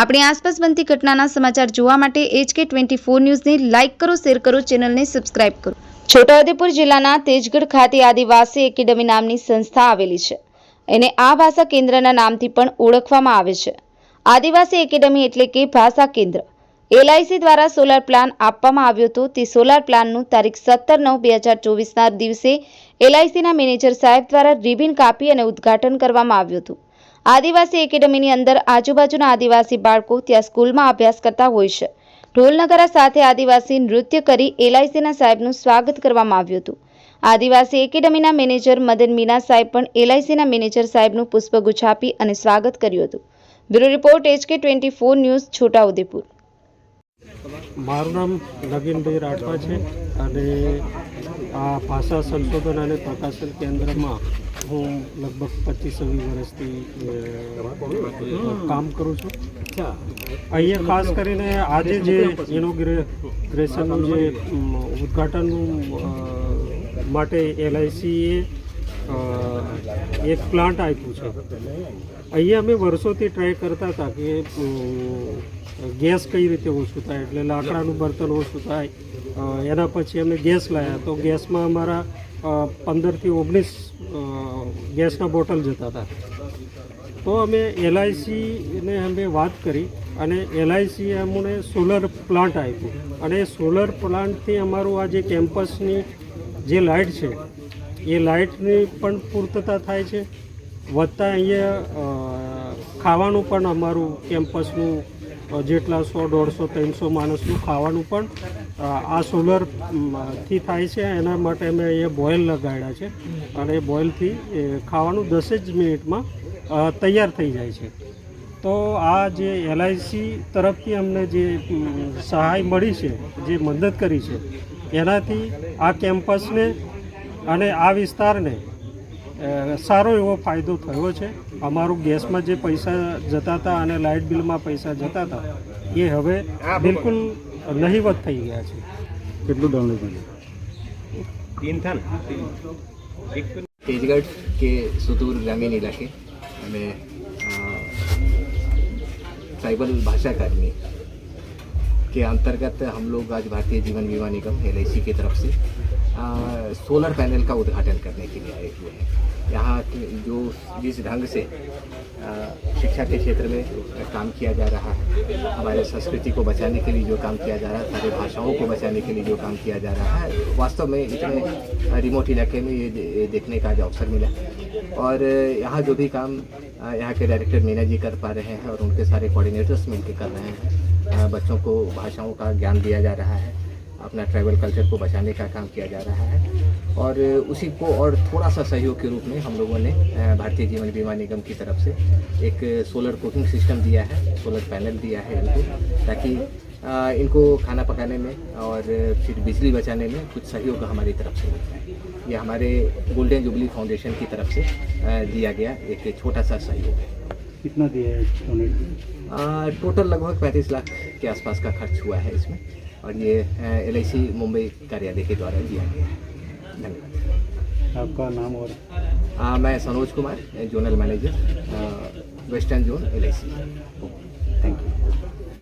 આપણી આસપાસ બનતી ઘટનાના સમાચાર જોવા માટે એચકે ટ્વેન્ટી ફોર ન્યૂઝને લાઇક કરો, શેર કરો, ચેનલને સબસ્ક્રાઇબ કરો. છોટાઉદેપુર જિલ્લાના તેજગઢ ખાતે આદિવાસી એકેડમી નામની સંસ્થા આવેલી છે. એને આ ભાષા કેન્દ્રના નામથી પણ ઓળખવામાં આવે છે. આદિવાસી એકેડમી એટલે કે ભાષા કેન્દ્ર. એલઆઈસી દ્વારા સોલાર પ્લાન આપવામાં આવ્યો હતો. તે સોલાર પ્લાનનું તારીખ સત્તર નવ બે હજાર ચોવીસના દિવસે એલઆઈસીના મેનેજર સાહેબ દ્વારા રિબિન કાપી અને ઉદ્ઘાટન કરવામાં આવ્યું હતું. આદિવાસી એકેડમીની અંદર આજુબાજુના આદિવાસી બાળકો ત્યાં સ્કૂલમાં અભ્યાસ કરતા હોય છે. ઢોલ નગારા સાથે આદિવાસી નૃત્ય કરી એલઆઈસીના સાહેબનું સ્વાગત કરવામાં આવ્યું હતું. આદિવાસી એકેડમીના મેનેજર મદન મીના સાહેબ પણ એલઆઈસીના મેનેજર સાહેબનું પુષ્પગુચ્છ આપી અને સ્વાગત કર્યું હતું. Bureau report, HK twenty four news, Chhotaudepur. મારું નામ નવીનભાઈ રાઠવા છે અને આ ભાષા સંશોધન અને પ્રકાશન કેન્દ્રમાં હું લગભગ પચીસ છવ્વીસ વર્ષથી કામ કરું છું. અહીંયા ખાસ કરીને આજે જે ઇનોગ્રેશનનું જે ઉદઘાટન માટે એલઆઈસીએ એક પ્લાન્ટ આપ્યું છે. અહીંયા અમે વર્ષોથી ટ્રાય કરતા હતા કે ગેસ કઈ રીતે ઓછું થાય, એટલે લાકડાનું બર્તન ઓછું થાય. એના પછી અમે ગેસ લાવ્યા તો ગેસમાં અમારા પંદરથી ઓગણીસ ગેસના બોટલ જતા હતા. તો અમે એલઆઈસીને અમે વાત કરી અને એલઆઈસીએ અમને સોલર પ્લાન્ટ આપ્યું. અને સોલર પ્લાન્ટથી અમારું આ જે કેમ્પસની જે લાઇટ છે, એ લાઇટની પણ પૂર્તતા થાય છે. વધતા અહીંયા ખાવાનું પણ અમારું કેમ્પસનું જેટલા સો, દોઢસો, ત્રણસો માણસનું ખાવાનું પણ આ સોલરથી થાય છે. એના માટે અમે અહીંયા બોઇલ લગાડ્યા છે. અને એ બોઇલથી એ ખાવાનું દસ જ મિનિટમાં તૈયાર થઈ જાય છે. તો આ જે એલઆઈસી તરફથી અમને જે સહાય મળી છે, જે મદદ કરી છે, એનાથી આ કેમ્પસને અને આ વિસ્તારને સારો એવો ફાયદો થયો છે અમારું ગેસમાં જે પૈસા જતા હતા અને લાઇટ બિલમાં પૈસા જતા હતા એ હવે બિલકુલ નહીવત થઈ ગયા છે કેટલું ડોનેશન तेजगढ़ के सुदूर ग्रामीण इलाके में ट्राइबल भाषा अकादमी के अंतर्गत हम लोग आज भारतीय जीवन बीमा निगम एल की तरफ से आ, सोलर पैनल का उद्घाटन करने के लिए आए हुए हैं यहाँ के जो जिस ढंग से शिक्षा के क्षेत्र में काम किया जा रहा है, हमारे संस्कृति को बचाने के लिए जो काम किया जा रहा है, सारे भाषाओं को बचाने के लिए जो काम किया जा रहा है, वास्तव में इतने रिमोट इलाके में ये देखने का जो अवसर मिला। और यहाँ जो भी काम यहाँ के डायरेक्टर मीना जी कर पा रहे हैं और उनके सारे कोऑर्डिनेटर्स मिलकर कर रहे हैं। बच्चों को भाषाओं का ज्ञान दिया जा रहा है। अपना ट्राइबल कल्चर को बचाने का काम किया जा रहा है। और उसी को और थोड़ा सा सहयोग के रूप में हम लोगों ने भारतीय जीवन बीमा निगम की तरफ़ से एक सोलर कुकिंग सिस्टम दिया है, सोलर पैनल दिया है इनको, ताकि इनको खाना पकाने में और फिर बिजली बचाने में कुछ सहयोग हमारी तरफ़ से मिलता है। ये हमारे गोल्डन जुबली फाउंडेशन की तरफ़ से दिया गया एक छोटा सा सहयोग है। कितना दिया है डोनेट टोटल लगभग 35 लाख के आसपास का खर्च हुआ है इसमें। और ये एलआईसी मुंबई कार्यालय के द्वारा दिया गया है। धन्यवाद। आपका नाम और? आ, मैं Sanoj Kumar zonal manager western zone LIC